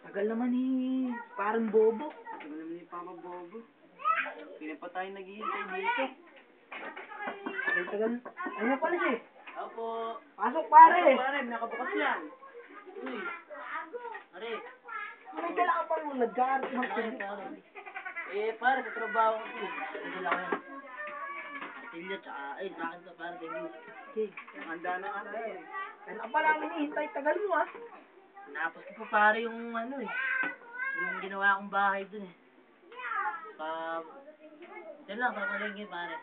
Tagal naman ni parang bobo. Tagal naman ni Papa Bobo. Hindi pa tayo naghihintay dito. Tagal tagal. Ayun na pala siya. eh. Opo. Pasok pare. Pare, nakabukas yan. Uy. Pare. May dala ka pang nag-aaral. Eh, pare, sa trabaho ko. eh. Ko yan. Tilya, tsaka, eh, sa akin to, pare, thank you. Okay. Handa na tayo. eh. Kaya ka pa namin hihintay. Tagal mo ah. Napos ko pa pare yung ano eh. Yung ginawa kong bahay dun eh. Pa... Yan lang, papalingin pare.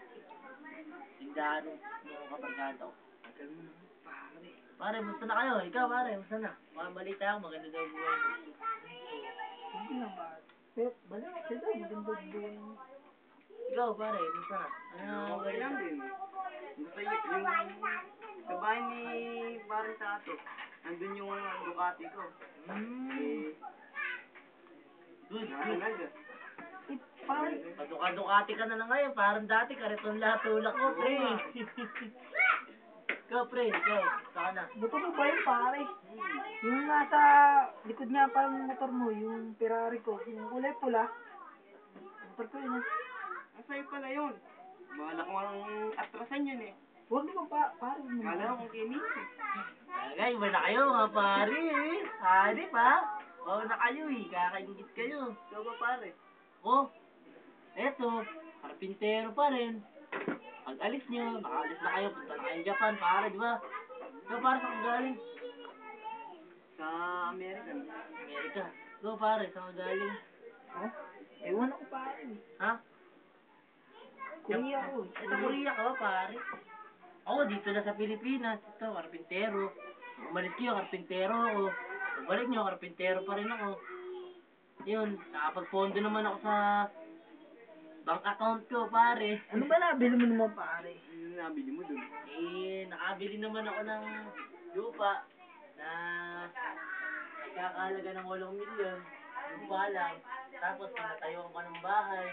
Tindahan ng kabarkada ko. Tagal mo naman pare. Pare, musta na kayo? Ikaw pare, musta na? Mga balita ako, maganda daw buhay mo. Hindi na ba? Pero balik siya daw. Maganda buhay mo. Ikaw pare, musta na? Ano okay lang din. Basta yung, yung sa bahay ni pare sa ato, nandun yung Ducati ko. Hmm. Good, good. Eh, pare. Paduka-dukati ka na lang ngayon, parang dati, kariton lahat tulak ko, pre. ikaw, pre, ikaw, saka na. Buto mo ba yun pare? Yung nasa likod nga parang motor mo, yung Ferrari ko, yung kulay pula. Motor ko yun ah. Asay pala yun. Bahala ko ang atrasan yun eh. Huwag naman pa, pare. Kala ko kung kinis eh. Tagay, iba na kayo mga pare eh. Hari pa. Oo na kayo eh, kakaingit kayo. Ikaw ba pare? Oh, eto, karpintero pa rin. Pag alis nyo, makaalis na kayo, punta na kayong Japan, pare, di ba? Ikaw pare, saan galing? Sa Amerika. Amerika. Ikaw pare, saan ka galing? Oh? Ewan ako pare. Ha? Korea ko. Ito, Korea ka ba, pare? Ako, dito na sa Pilipinas. Ito, karpintero. Umalis kayo, karpintero ako. Pagbalik nyo, karpintero pa rin ako. Yun, nakapag-pondo naman ako sa bank account ko, pare. Ano ba nabili mo naman pare? Ano nabili mo dun? Eh, nakabili naman ako ng lupa na nagkakahalaga ng 8 milyon. Lupa lang. Tapos, pinatayo ko ng bahay.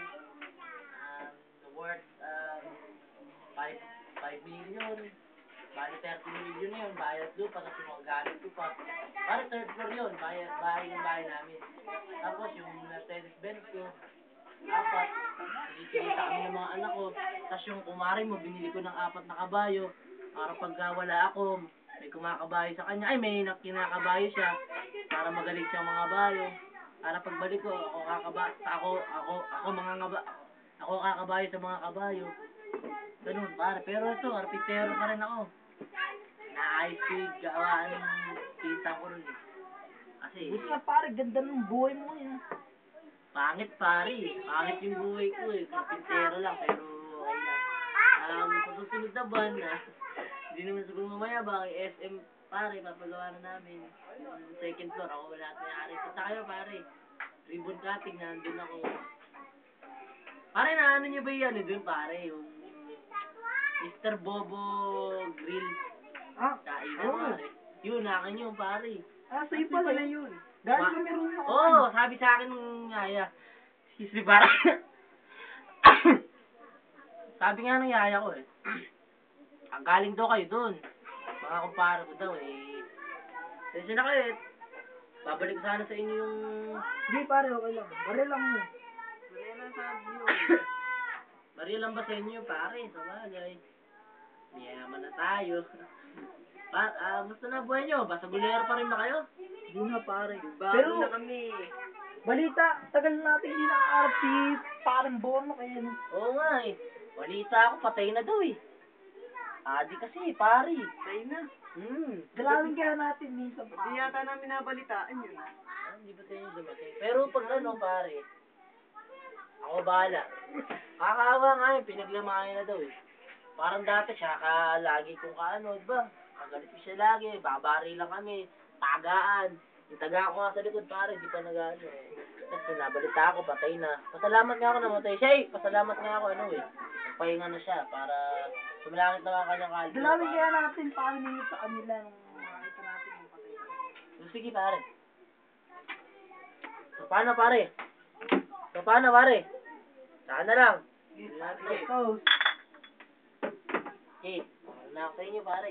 Worth um, 5, 5 million. Bali 30 million na yun. Bayad lupa. Tapos yung mga gamit ko pa. Pare third floor yun. Bayad, bahay ng bahay namin. Tapos yung Mercedes Benz ko. Apat. Sinikita kami ng mga anak ko. Tapos yung kumari mo, binili ko ng apat na kabayo. Para pagka wala ako, may kumakabayo sa kanya. Ay, may nak- kinakabayo siya. Para magaling siyang mga bayo. Para pagbalik ko, ako kakaba, ako, ako, ako mga ngaba, ako kakabayo sa mga kabayo. Ganun, pare. Pero ito, arpitero pa rin ako. Naayos ko yung gawaan ng tita ko nun eh. Kasi, Buti nga pare, ganda ng buhay mo yun. Pangit pare. Pangit yung buhay ko eh. Karpintero lang pero okay lang. Um, sa susunod na buwan na, hindi naman siguro mamaya ba SM pare, papagawa na namin. Yung second floor, ako wala may-ari. Punta kayo pare. Ribbon cutting, nandun ako. Pare, na ano nyo ba yan dun pare? Yung Mr. Bobo Grill. Ah, Oo. pare. Yun, akin yun pare. ah sa'yo pala yun. Galing Ma- kami rin ako. Oo, oh, sabi sa akin nung yaya. Excuse me, para. sabi nga ng yaya ko eh. Ang galing daw kayo dun. Mga kumpara ko daw eh. Kasi na kayo eh. Babalik sana sa inyo yung... Hindi pare, okay lang. Bare lang mo. Sabi nyo. Bariya lang ba sa inyo, pare? Sa bagay. Mayaman na tayo. Pa, ah, gusto na buhay nyo? Basta gulero pa rin ba kayo? Hindi na pare. Bago Pero, na kami. balita, tagal natin hindi nakakarap si parang bono kaya no. Oo nga eh. Balita ako, patay na daw eh. Adi kasi, pare. Patay na. Hmm. Dalawin kaya natin minsan Hindi yata namin nabalitaan yun. Ah, hindi ba sa inyo dumating? Pero pag ano, pare, ako bahala. Kakaawa nga eh, pinaglamayan na daw eh. Parang dati siya ka lagi kung kaano, di ba? Magalit ko siya lagi, babari lang kami, tagaan. Yung taga ko nga sa likod, pare, di pa nag-ano eh. Tapos nabalita ako, patay na. Pasalamat nga ako namatay siya eh. Pasalamat nga ako, ano eh. Nagpahinga na siya para sumalangit na ang kanyang kalbo. Dalawin kaya natin paano ninyo sa kanila nung makita natin yung patay. So, sige pare. So, paano pare? So, paano pare? Saan na lang? Let's go. Okay, na ako sa inyo pare.